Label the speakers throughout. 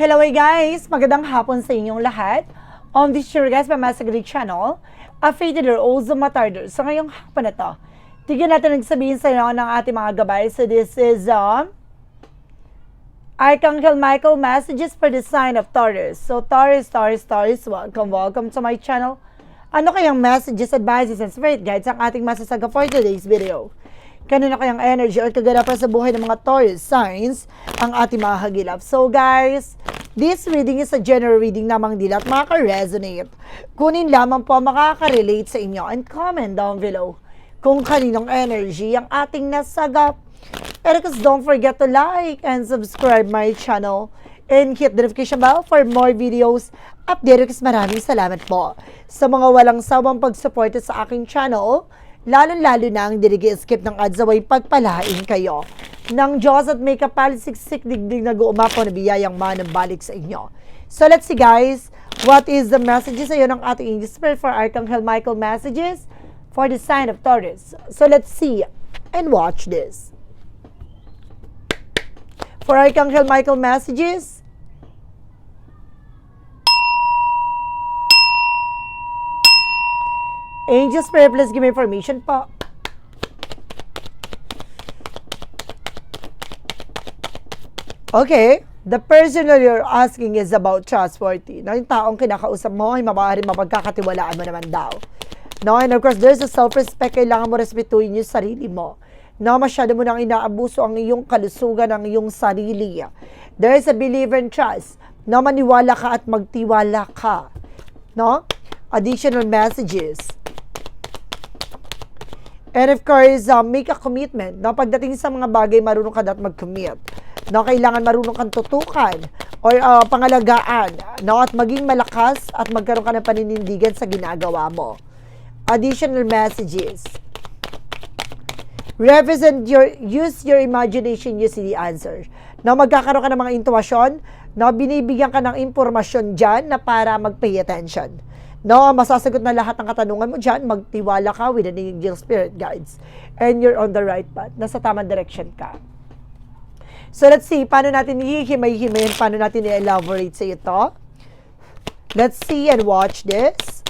Speaker 1: Hello guys! Magandang hapon sa inyong lahat. On this year guys, Master Greek channel, affiliated or also matarder. So ngayong hapon na to, tignan natin nagsabihin sa inyo ng ating mga gabay. So this is um, Archangel Michael messages for the sign of Taurus. So Taurus, Taurus, Taurus, welcome, welcome to my channel. Ano kayang messages, advices, and spirit guides ang ating masasaga for today's video? Kanina kayang energy or kaganapan sa buhay ng mga Taurus signs ang ating mga hagilap. So guys, this reading is a general reading namang dila at makaka-resonate. Kunin lamang po makaka-relate sa inyo and comment down below kung kaninong energy ang ating nasagap. Course, don't forget to like and subscribe my channel and hit the notification bell for more videos. Update kasi maraming salamat po sa mga walang sawang pagsuporta sa aking channel lalo-lalo na ang dirigi-skip ng ads away pagpalain kayo ng Diyos at may kapalisiksik digdig na guumapo na biyayang manang balik sa inyo. So let's see guys, what is the messages sa ng ating English Spirit for Archangel Michael messages for the sign of Taurus. So let's see and watch this. For Archangel Michael messages, Angel Spirit, please give me information po. Okay, the person that you're asking is about trustworthy. No, yung taong kinakausap mo ay maaaring mapagkakatiwalaan mo naman daw. No, and of course, there's a self-respect. Kailangan mo respetuhin yung sarili mo. No, masyado mo nang inaabuso ang iyong kalusugan ng iyong sarili. There is a believer in trust. No, maniwala ka at magtiwala ka. No? Additional messages. And of course, uh, make a commitment. No, pagdating sa mga bagay, marunong ka dapat mag-commit. No, kailangan marunong kang tutukan or uh, pangalagaan. No, at maging malakas at magkaroon ka ng paninindigan sa ginagawa mo. Additional messages. Represent your, use your imagination, use the answer. No, magkakaroon ka ng mga intuasyon. No, binibigyan ka ng impormasyon dyan na para mag-pay attention. No, masasagot na lahat ng katanungan mo dyan, magtiwala ka with an angel spirit guides. And you're on the right path. Nasa tamang direction ka. So let's see, paano natin ihihimay-himayin, paano natin i-elaborate sa ito. Let's see and watch this.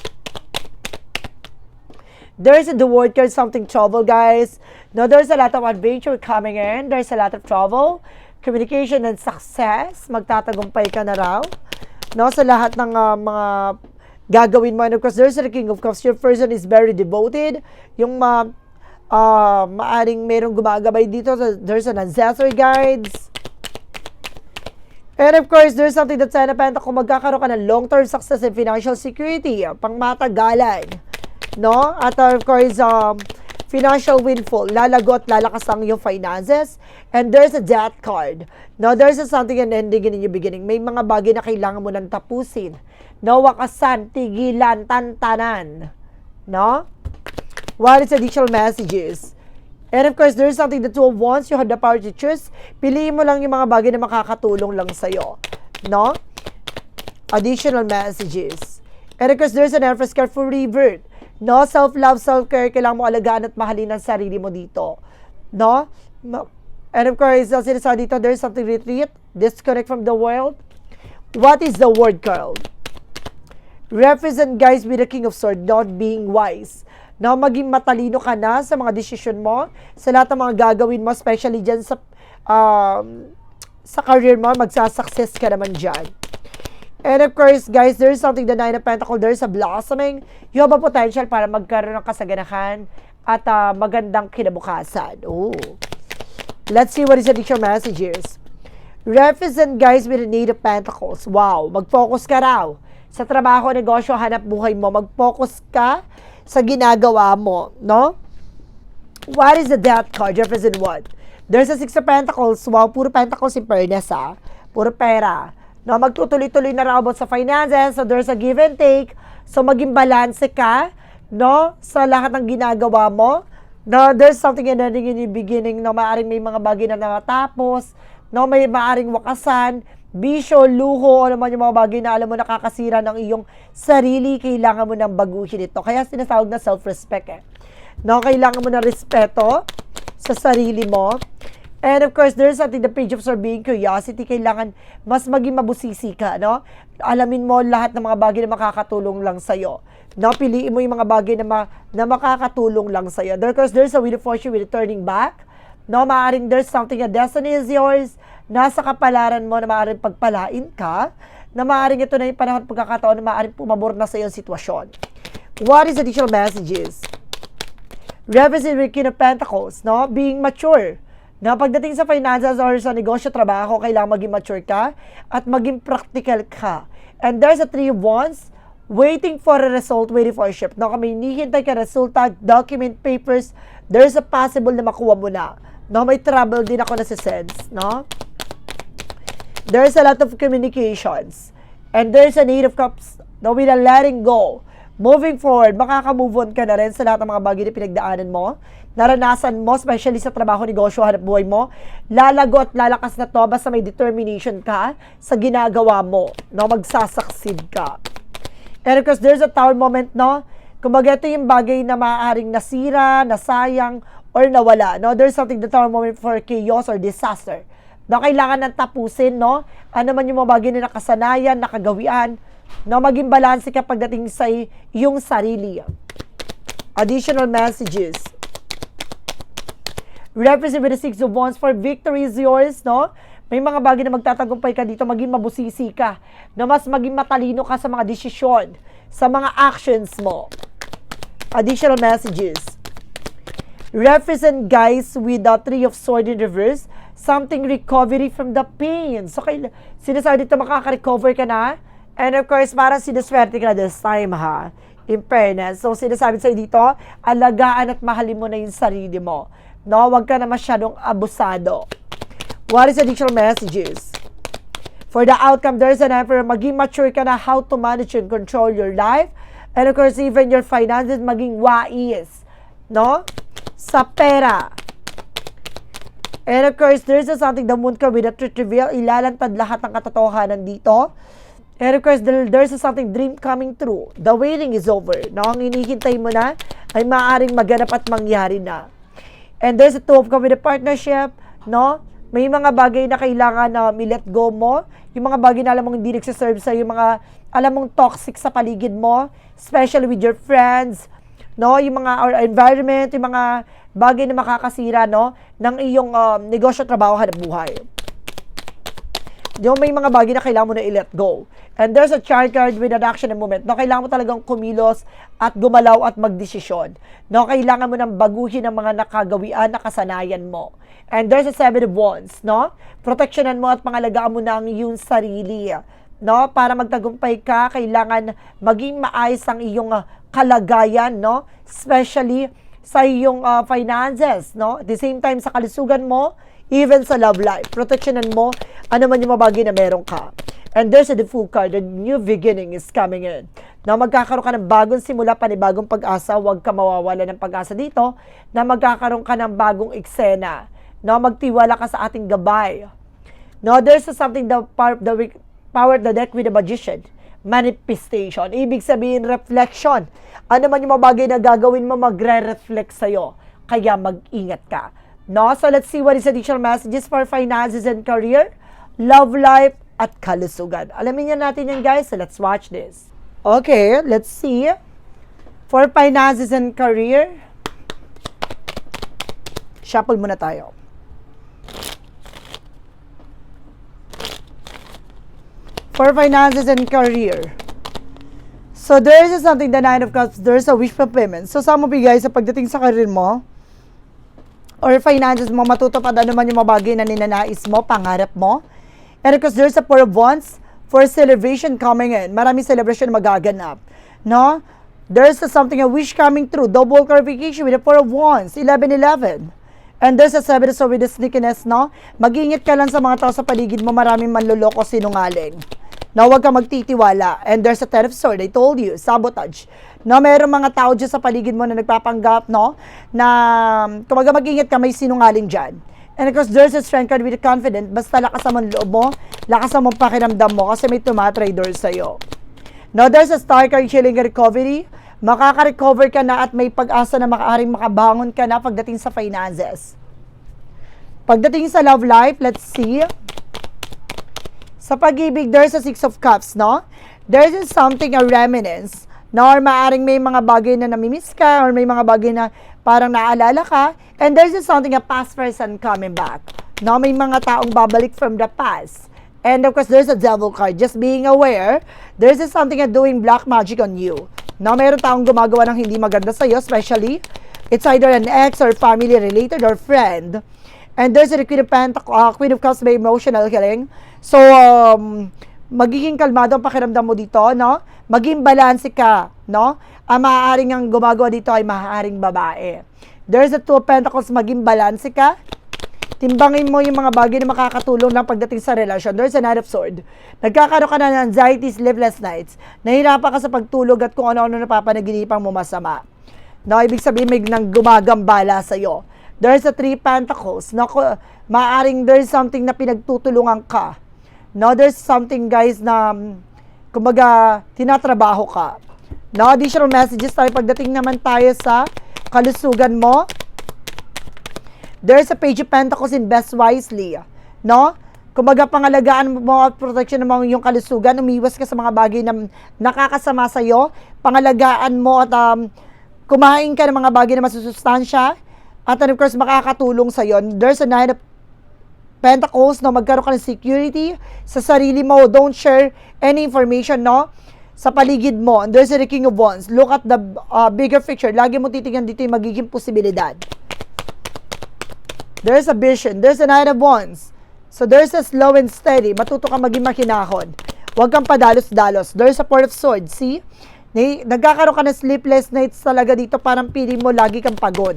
Speaker 1: There's the word card something trouble, guys. No, there's a lot of adventure coming in. There's a lot of trouble. Communication and success. Magtatagumpay ka na raw. No, sa lahat ng uh, mga gagawin mo. And of course, there's the King of Cups. Your person is very devoted. Yung ma uh, maaring merong gumagabay dito. There's an ancestor guides. And of course, there's something that's sana penta kung magkakaroon ka ng long-term success and financial security, pang matagalan. No? At of course, um, financial windfall, lalagot, lalakas ang iyong finances. And there's a death card. No, there's a something and ending in your beginning. May mga bagay na kailangan mo nang tapusin. No, wakasan, tigilan, tantanan. No? What is additional messages? And of course, there's something that will once you have the power to choose, piliin mo lang yung mga bagay na makakatulong lang sa'yo. No? Additional messages. And of course, there's an Empress card for revert. No? Self-love, self-care, kailangan mo alagaan at mahalin ang sarili mo dito. No? And of course, as sinasabi dito, there's something retreat, disconnect from the world. What is the word, Carl? Represent guys with the King of Swords, not being wise na maging matalino ka na sa mga desisyon mo, sa lahat ng mga gagawin mo, especially dyan sa, um, sa career mo, magsasuccess ka naman dyan. And of course, guys, there's something the Nine of Pentacles, there's a blossoming. You have a potential para magkaroon ng kasaganahan at uh, magandang kinabukasan. Oh. Let's see what is the additional messages. Represent guys with the Eight of Pentacles. Wow, mag-focus ka raw. Sa trabaho, negosyo, hanap buhay mo, mag-focus ka sa ginagawa mo, no? What is the death card? Represent what? There's a Six of Pentacles. Wow, puro Pentacles in fairness, ha? Puro pera. No, magtutuloy-tuloy na raw sa finances. So, there's a give and take. So, maging balance ka, no? Sa lahat ng ginagawa mo. No, there's something in the beginning na maaaring may mga bagay na natapos. No, may maaaring wakasan bisyo, luho, o naman yung mga bagay na alam mo nakakasira ng iyong sarili, kailangan mo nang baguhin ito. Kaya sinasawag na self-respect eh. No, kailangan mo na respeto sa sarili mo. And of course, there's something the page of being curiosity. Kailangan mas maging mabusisi ka, no? Alamin mo lahat ng mga bagay na makakatulong lang sa'yo. No? Piliin mo yung mga bagay na, ma- na makakatulong lang sa'yo. There, of course, there's a wheel of fortune with turning back. No? Maaring there's something, a destiny is yours. Nasa kapalaran mo na maaring pagpalain ka. Na maaring ito na yung panahon at pagkakataon na maaring pumabor na sa iyong sitwasyon. What is additional messages? represent with King of Pentacles, no? Being mature. Na pagdating sa finances or sa negosyo, trabaho, kailangan maging mature ka at maging practical ka. And there's a three of wands, waiting for a result, waiting for a shift. No, kami hinihintay ka resulta, document, papers, there's a possible na makuha mo na. No, may trouble din ako na sa sense, no? There's a lot of communications. And there's a need of cups, no, with a letting go moving forward, makaka-move on ka na rin sa lahat ng mga bagay na pinagdaanan mo, naranasan mo, especially sa trabaho, negosyo, hanap buhay mo, lalago at lalakas na to basta may determination ka sa ginagawa mo, no? magsasucceed ka. And of course, there's a tower moment, no? Kumbaga, ito yung bagay na maaaring nasira, nasayang, or nawala, no? There's something, the tower moment for chaos or disaster. No, kailangan nang tapusin, no? Ano man yung mga bagay na nakasanayan, nakagawian, na maging balanse ka pagdating sa iyong sarili. Additional messages. Represent with the Six of Wands for victory is yours, no? May mga bagay na magtatagumpay ka dito, maging mabusisi ka, na mas maging matalino ka sa mga desisyon, sa mga actions mo. Additional messages. Represent guys with the Three of Swords in reverse, something recovery from the pain. So, kail- sinasabi dito makaka-recover ka na, And of course, parang sinuswerte ka na this time ha. In fairness. So, sinasabi sa'yo dito, alagaan at mahalin mo na yung sarili mo. No? Huwag ka na masyadong abusado. What is additional messages? For the outcome, there's an emperor. Maging mature ka na how to manage and control your life. And of course, even your finances, maging wais. No? Sa pera. And of course, there's a something the moon ka with a truth reveal. Ilalantad lahat ng katotohanan dito. And of course, there, there's something dream coming true. The waiting is over. No? Ang hinihintay mo na ay maaaring maganap at mangyari na. And there's a two of a partnership. No? May mga bagay na kailangan na mi-let go mo. Yung mga bagay na alam mong hindi nagsiserve sa yung mga alam mong toxic sa paligid mo. Especially with your friends. No? Yung mga or environment, yung mga bagay na makakasira no ng iyong um, negosyo, trabaho, hanap buhay. Yung may mga bagay na kailangan mo na i-let go. And there's a chart card with an action and movement. No, kailangan mo talagang kumilos at gumalaw at magdesisyon. No, kailangan mo nang baguhin ang mga nakagawian na kasanayan mo. And there's a seven of wands, no? Proteksyonan mo at pangalagaan mo na ang sarili. No, para magtagumpay ka, kailangan maging maayos ang iyong uh, kalagayan, no? Especially sa iyong uh, finances, no? At the same time sa kalusugan mo, even sa love life. Proteksyonan mo ano man yung mga na meron ka. And there's a the full card, a new beginning is coming in. Na magkakaroon ka ng bagong simula, panibagong pag-asa, huwag ka mawawala ng pag-asa dito, na magkakaroon ka ng bagong eksena. Na magtiwala ka sa ating gabay. No, there's a something the power, the power the deck with the magician. Manifestation. Ibig sabihin, reflection. Ano man yung mga bagay na gagawin mo, magre-reflect sa'yo. Kaya mag-ingat ka. No? So let's see what is additional messages for finances and career, love life, at kalusugan. Alamin niya natin yan guys, so let's watch this. Okay, let's see. For finances and career, shuffle muna tayo. For finances and career, So there is something, the Nine of Cups, there's a wish fulfillment. So sa mo bigay sa pagdating sa career mo, or finances mo, matutupad ano man yung mga bagay na ninanais mo, pangarap mo. And because there's a of Wands for celebration coming in. Maraming celebration magaganap. No? There's a something, a wish coming true. Double clarification with Four of Wands, 11-11. And there's a seven so with the sneakiness, no? Mag-ingat ka lang sa mga tao sa paligid mo, maraming manluloko sinungaling. Na huwag ka magtitiwala. And there's a ten of sword, I told you, sabotage. No, mayroong mga tao dyan sa paligid mo na nagpapanggap, no? Na, kumaga mag-ingat ka, may sinungaling dyan. And of course, there's a strength card with confident. Basta lakas ang loob mo, lakas ang pakiramdam mo kasi may tumatrader sa'yo. No, there's a star card healing recovery. Makaka-recover ka na at may pag-asa na makaaring makabangon ka na pagdating sa finances. Pagdating sa love life, let's see. Sa pag-ibig, there's a Six of Cups, no? There's something, a reminiscence, no? Or maaring may mga bagay na namimiss ka, or may mga bagay na parang naaalala ka, and there's is something, a past person coming back. No? May mga taong babalik from the past. And of course, there's a devil card. Just being aware, there's is something a doing black magic on you. No? Meron taong gumagawa ng hindi maganda sa'yo, especially, it's either an ex or family related or friend. And there's a Queen of Pentacles, uh, Queen of Cups may emotional healing. So, um, magiging kalmado ang pakiramdam mo dito, no? Maging balanse ka, no? Ang maaaring ang gumagawa dito ay maaaring babae. There's a Two of Pentacles, maging balanse ka. Timbangin mo yung mga bagay na makakatulong lang pagdating sa relasyon. There's a Knight of Sword. Nagkakaroon ka na ng anxiety, sleepless nights. Nahirapan ka sa pagtulog at kung ano-ano napapanaginipan mo masama. No, ibig sabihin may nang gumagambala sa'yo. There's a three pentacles. No, maaring there's something na pinagtutulungan ka. No, there's something guys na mm, kumbaga tinatrabaho ka. No, additional messages tayo pagdating naman tayo sa kalusugan mo. There's a page of pentacles in best wisely. No? Kumbaga pangalagaan mo at protection mo yung kalusugan, umiwas ka sa mga bagay na nakakasama sa iyo, pangalagaan mo at um, kumain ka ng mga bagay na masusustansya, at of course makakatulong sa iyo. There's a nine of Pentacles, no, magkaroon ka ng security sa sarili mo. Don't share any information, no, sa paligid mo. And there's a King of Wands. Look at the uh, bigger picture. Lagi mo titingnan dito yung magiging posibilidad. There's a vision. There's a Knight of Wands. So there's a slow and steady. Matuto ka maging makinahon. Huwag kang padalos-dalos. There's a Port of Swords. See? Nagkakaroon ka ng sleepless nights talaga dito. Parang feeling mo lagi kang pagod.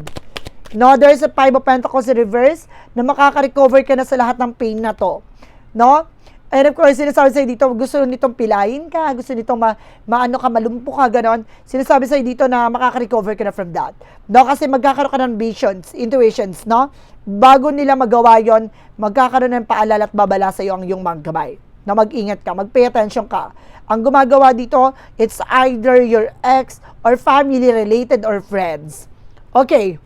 Speaker 1: No, there's a Five of Pentacles in reverse na makaka-recover ka na sa lahat ng pain na to. No? And of course, sinasabi sa'yo dito, gusto nitong pilayin ka, gusto nitong ma, maano ka, malumpo ka, ganon. Sinasabi sa'yo dito na makaka-recover ka na from that. No? Kasi magkakaroon ka ng visions, intuitions, no? Bago nila magawa yon magkakaroon ng paalala at babala sa'yo ang iyong mga gabay. Na mag-ingat ka, mag-pay attention ka. Ang gumagawa dito, it's either your ex or family related or friends. Okay.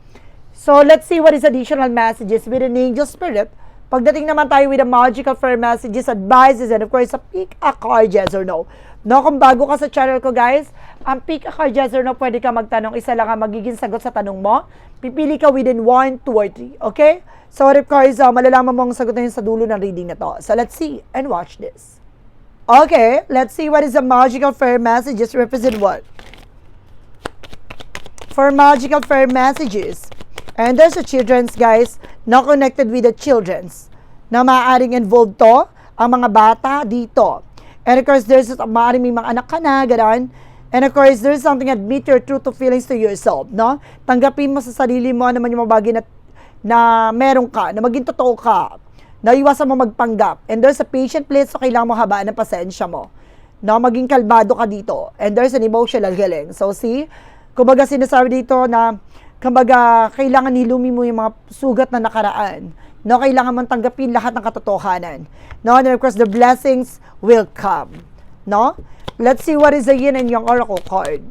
Speaker 1: So, let's see what is additional messages with an angel spirit. Pagdating naman tayo with the magical fair messages, advices, and of course, a pick a card, yes or no. No, kung bago ka sa channel ko, guys, ang pick a card, yes or no, pwede ka magtanong. Isa lang ang magiging sagot sa tanong mo. Pipili ka within 1, 2, or 3. Okay? So, of course, uh, malalaman mo ang sagot na sa dulo ng reading na to. So, let's see and watch this. Okay, let's see what is the magical fair messages represent what? For magical fair messages, And there's a children's guys not connected with the children's na maaaring involved to ang mga bata dito. And of course, there's maaaring may mga anak ka na, gano'n. And of course, there's something admit your true to feelings to yourself, no? Tanggapin mo sa sarili mo ano man yung mga bagay na, na meron ka, na maging totoo ka. Na iwasan mo magpanggap. And there's a patient place, so kailangan mo habaan ng pasensya mo. No, maging kalmado ka dito. And there's an emotional healing. So see, kumbaga sinasabi dito na kumbaga, kailangan nilumi mo yung mga sugat na nakaraan. No, kailangan mong tanggapin lahat ng katotohanan. No, and of course, the blessings will come. No? Let's see what is the yin and yang oracle card.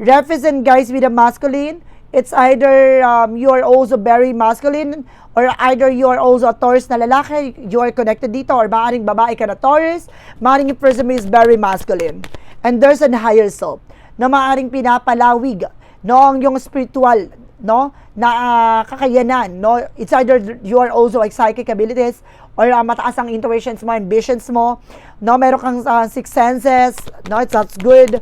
Speaker 1: Represent guys with a masculine. It's either um, you are also very masculine or either you are also a Taurus na lalaki, you are connected dito, or maaaring babae ka na Taurus, maaaring yung person is very masculine. And there's an higher self na maaaring pinapalawig no ang yung spiritual no na uh, kakayanan no? It's either you are also like psychic abilities or uh, mataas ang intuitions mo ambitions mo no? Meron kang uh, six senses no? It's that's good.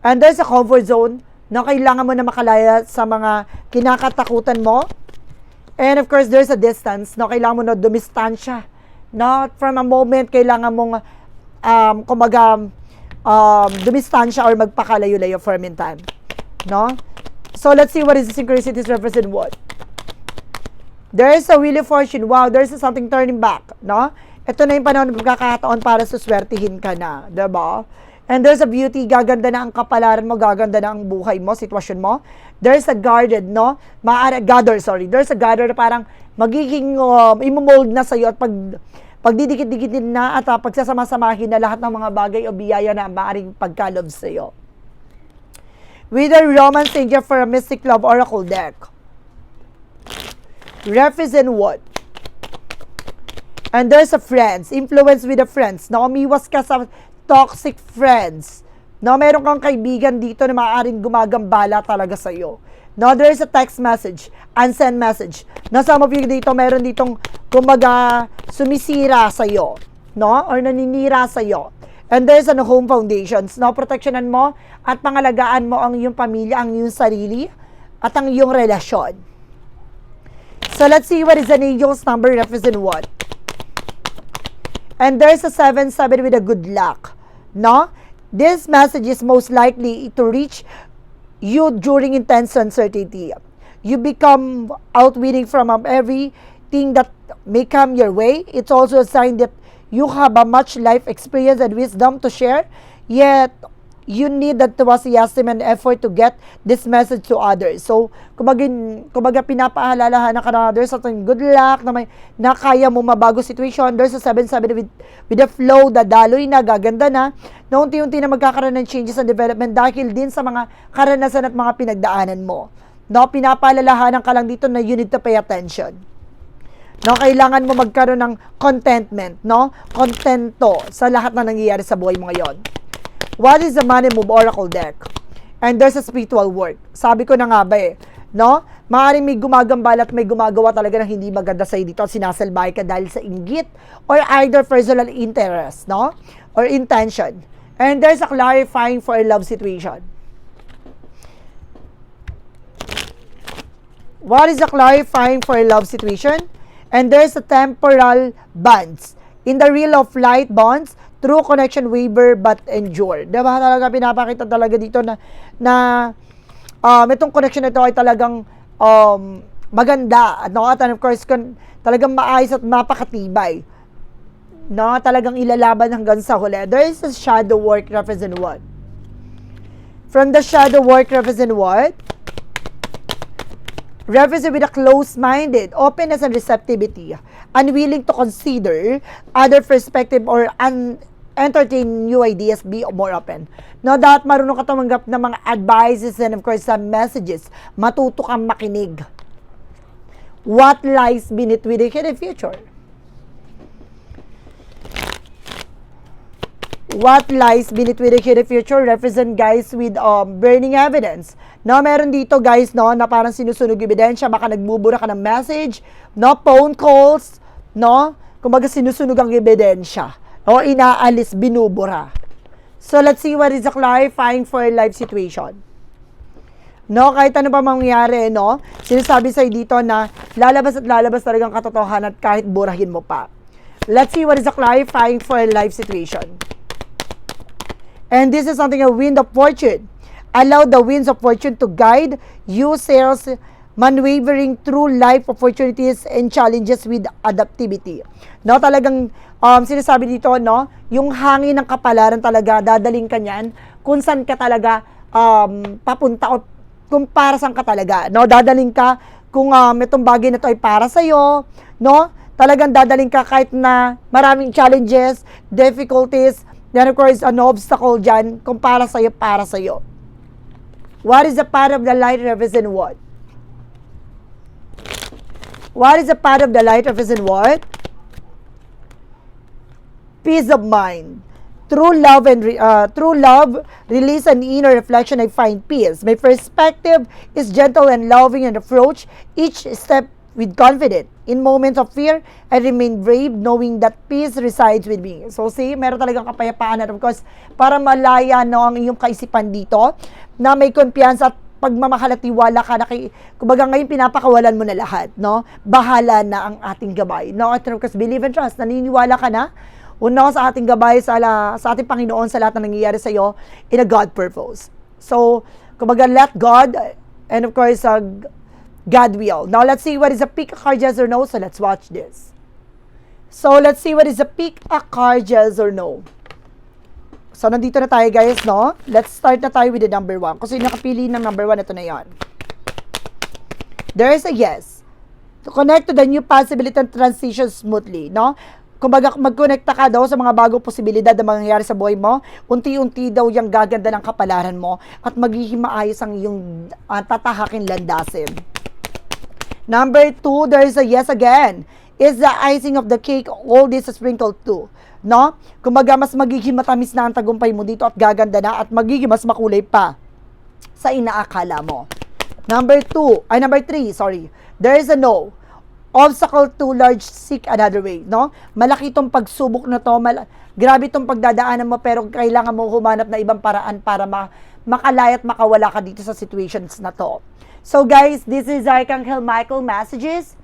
Speaker 1: And there's a comfort zone no? Kailangan mo na makalaya sa mga kinakatakutan mo. And of course there's a distance no? Kailangan mo na dumistansya no? From a moment kailangan mong um kumaga um dumistansya or magpakalayo-layo for a meantime no? So let's see what is the synchronicities represent what. There is a wheel of fortune. Wow, there is something turning back, no? Ito na yung panahon ng pagkakataon para suswertihin ka na, 'di ba? And there's a beauty, gaganda na ang kapalaran mo, gaganda na ang buhay mo, sitwasyon mo. There's a guarded, no? Maara, gather, sorry. There's a gather na parang magiging um, imomold na sa'yo at pag pagdidikit-dikitin na at uh, pagsasama-samahin na lahat ng mga bagay o biyaya na maaaring pagkalob sa'yo. With a romance angel for a mystic love oracle deck. represent what? And there's a friends, influence with the friends. Na umiwas ka sa toxic friends. No, meron kang kaibigan dito na maaaring gumagambala talaga sa iyo. No, there's a text message, unsend message. Na some of you dito meron ditong kumaga sumisira sa iyo, no? Or naninira sa iyo. And there's ano home foundations, no? Proteksyonan mo at pangalagaan mo ang iyong pamilya, ang iyong sarili at ang iyong relasyon. So let's see what is an angel's number represent what. And there's a 7-7 with a good luck. No? This message is most likely to reach you during intense uncertainty. You become outwitting from everything that may come your way. It's also a sign that you have a much life experience and wisdom to share. Yet, you need enthusiasm and effort to get this message to others. So, kumbaga, kumbaga pinapaalalahan ka na there's something good luck na may na kaya mo mabago situation. There's a 7-7 with, with the flow, dadaloy na, gaganda na, na unti-unti na magkakaroon ng changes and development dahil din sa mga karanasan at mga pinagdaanan mo. No, pinapaalalahanan ka lang dito na you need to pay attention. No, kailangan mo magkaroon ng contentment, no? Contento sa lahat na nangyayari sa buhay mo ngayon. What is the Money Move Oracle deck? And there's a spiritual work. Sabi ko na nga ba eh, no? Maaaring may gumagambal at may gumagawa talaga ng hindi maganda sa'yo dito at sinasalbay ka dahil sa inggit or either personal interest, no? Or intention. And there's a clarifying for a love situation. What is a clarifying for a love situation? And there's a temporal bonds. In the real of light bonds, true connection waver but endure. Diba talaga pinapakita talaga dito na na um, itong connection ito ay talagang um, maganda. No? At of course, kun, talagang maayos at mapakatibay. No? Talagang ilalaban hanggang sa huli. There is a shadow work represent what? From the shadow work represent what? Represent with a close-minded, openness and receptivity, unwilling to consider other perspective or un entertain new ideas, be more open. No, dapat marunong ka tumanggap ng mga advices and of course some messages. Matuto kang makinig. What lies beneath with the future? What lies beneath with the future represent guys with um, burning evidence. No, meron dito guys no na parang sinusunog ebidensya, baka nagbubura ka ng message, no, phone calls, no, kumbaga sinusunog ang ebidensya. O inaalis, binubura. So let's see what is the clarifying for a life situation. No, kahit ano pa mangyari, no, sinasabi sa'yo dito na lalabas at lalabas talagang katotohanan kahit burahin mo pa. Let's see what is the clarifying for a life situation. And this is something a wind of fortune. Allow the winds of fortune to guide you sales manwavering through life opportunities and challenges with adaptivity. No, talagang um, sinasabi dito, no, yung hangin ng kapalaran talaga, dadaling ka niyan kung saan ka talaga um, papunta o kung para saan ka talaga. No, dadaling ka kung um, itong bagay na to ay para sa'yo, no, talagang dadaling ka kahit na maraming challenges, difficulties, Then of course, an obstacle dyan, kung para sa'yo, para sa'yo. What is the path of the light represent what? What is the path of the light represent what? Peace of mind. Through love and uh, through love, release and inner reflection, I find peace. My perspective is gentle and loving and approach each step with confidence. In moments of fear, I remain brave knowing that peace resides with me. So see, meron talagang kapayapaan at of course, para malaya no, ang iyong kaisipan dito, na may kumpiyansa at pagmamahal at tiwala ka na kay, kumbaga ngayon pinapakawalan mo na lahat, no? Bahala na ang ating gabay. No, at of course, believe and trust, naniniwala ka na, una sa ating gabay, sa, sa ating Panginoon, sa lahat na nangyayari sa iyo, in a God purpose. So, kumbaga, let God, and of course, uh, God will. Now, let's see what is a pick a card, yes or no. So, let's watch this. So, let's see what is a pick a card, yes or no. So, nandito na tayo, guys, no? Let's start na tayo with the number one. Kasi nakapili ng number one, ito na yan. There is a yes. To connect to the new possibility and transition smoothly, no? Kumbaga, mag-connecta ka daw sa mga bagong posibilidad na mangyayari sa buhay mo, unti-unti daw yung gaganda ng kapalaran mo at magiging maayos ang iyong uh, tatahaking landasin. Number two, there is a yes again. Is the icing of the cake all this sprinkled too? No? Kumbaga, mas magiging matamis na ang tagumpay mo dito at gaganda na at magiging mas makulay pa sa inaakala mo. Number two, ay number three, sorry. There is a no. Obstacle too large, seek another way, no? Malaki itong pagsubok na to, mal- grabe itong pagdadaanan mo, pero kailangan mo humanap na ibang paraan para ma makalaya at makawala ka dito sa situations na to. So guys, this is Archangel Michael Messages.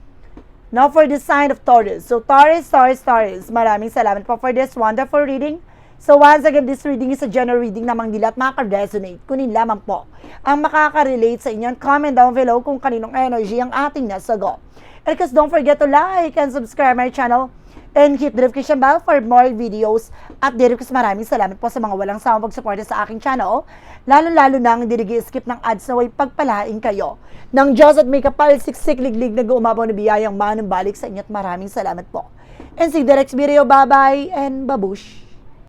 Speaker 1: Now for the sign of Taurus. So Taurus, Taurus, Taurus. Maraming salamat po for this wonderful reading. So once again, this reading is a general reading namang nila at makaka-resonate. Kunin lamang po ang makaka-relate sa inyo. Comment down below kung kaninong energy ang ating nasagot. And because don't forget to like and subscribe my channel and hit the notification bell for more videos. At request maraming salamat po sa mga walang sawang pagsuporta sa aking channel. Lalo-lalo nang hindi skip ng ads na way pagpalain kayo. Ng Diyos at may kapal siksik liglig na gumabaw na biyayang manong balik sa inyo at maraming salamat po. And see the next video. Bye-bye and babush!